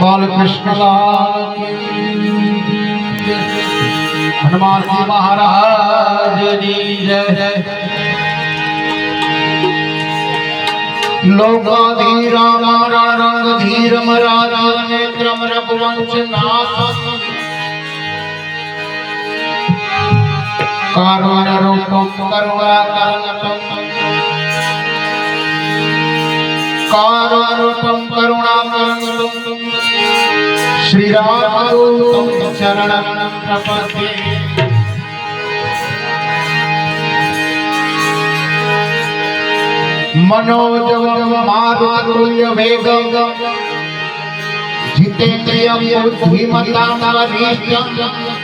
બાલકૃષ્ણલાલ હનુમાનજી મહારાજની જય લોકા ધીરા મારા રંગ ધીરમ રાજા ને રઘુવંશ નાથ कारुण्यरूपं करुणाकरं कारुण्यरूपं करुणाकरं श्रीरामरूपं चरणं प्रपद्ये। मनोजवं मारुतुल्यवेगं। जितेन्द्रियं बुद्धिमतां वरिष्ठं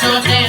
Yeah.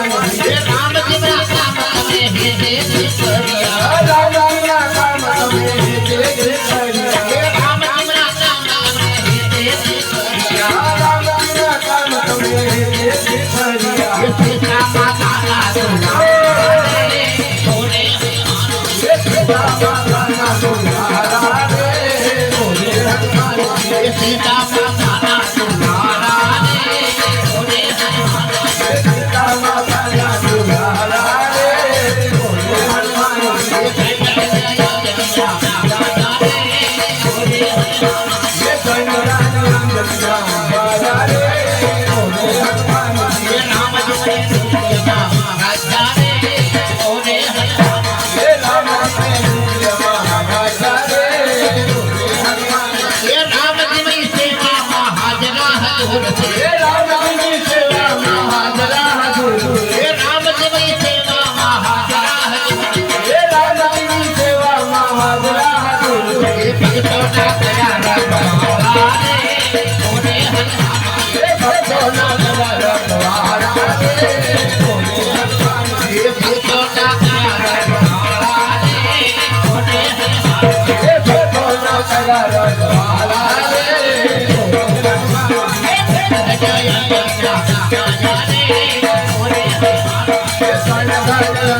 Bye.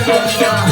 સણગણ